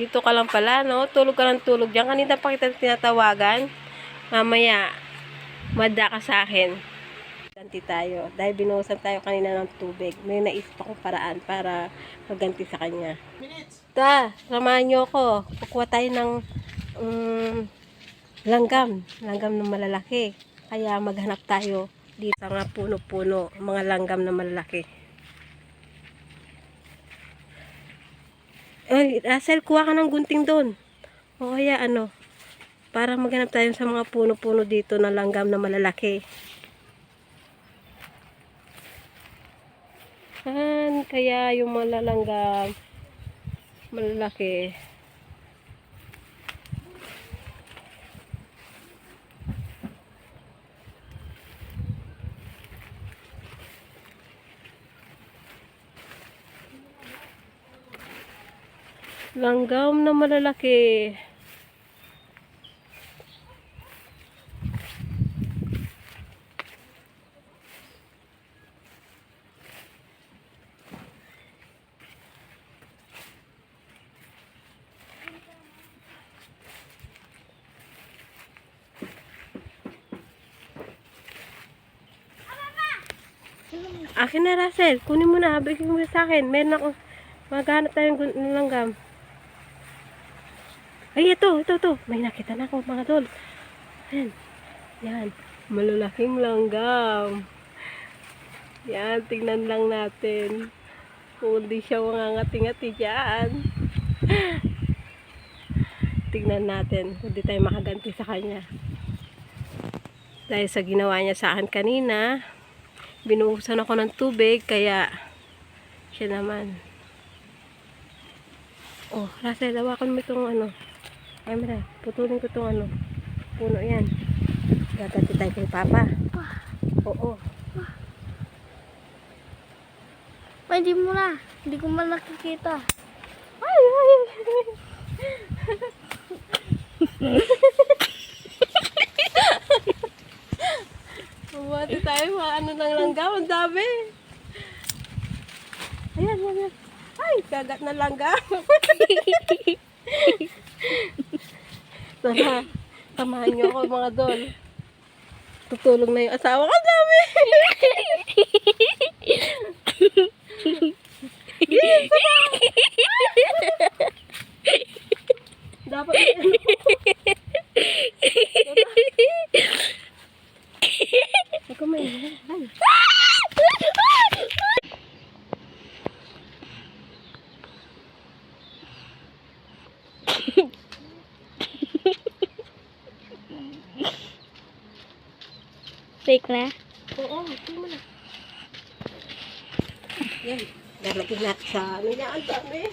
Dito ka lang pala, no? Tulog ka ng tulog dyan. Kanina pa kita tinatawagan. Mamaya, mada ka sa akin. Ganti tayo. Dahil binuhusan tayo kanina ng tubig. May naisip akong paraan para maganti sa kanya. Ta, samahan niyo ako. Kukuha tayo ng um, langgam. Langgam na malalaki. Kaya maghanap tayo dito sa mga puno-puno. Mga langgam na malalaki. Ay, Russell, kuha ka ng gunting doon. O kaya ano, para maghanap tayo sa mga puno-puno dito na langgam na malalaki. Saan kaya yung mga langgam malalaki? Langgam na malalaki. Akin na, Russell. Kunin mo na. Bigyan mo sa akin. Meron ako. Maghanap gun- ng langgam. Ay, ito, ito, ito. May nakita na ako, mga tol. Ayan. Yan. Malalaking langgam. Yan, tingnan lang natin. Kung hindi siya mangangati-ngati dyan. tingnan natin kung di tayo makaganti sa kanya. Dahil sa ginawa niya sa akin kanina, binuhusan ako ng tubig, kaya siya naman. Oh, Russell, hawakan mo itong ano. Ay, mara, putulin ko itong ano. Puno yan. Gaganti tayo kay Papa. Oo. Pwede mo na. Hindi ko man nakikita. Ay, ay, ay. Bumati tayo mga ano ng langgam. Ang dami. Ayan, ayan. Ay, kagat na langgam. Tara, samahan niyo ako mga dol. Tutulong na yung asawa ko. Dami. Dapat may ano. Ako may Ay. Fake na. Oo, ito mo na. Yan. Lalagyan natin sa ano niya. Ang dami.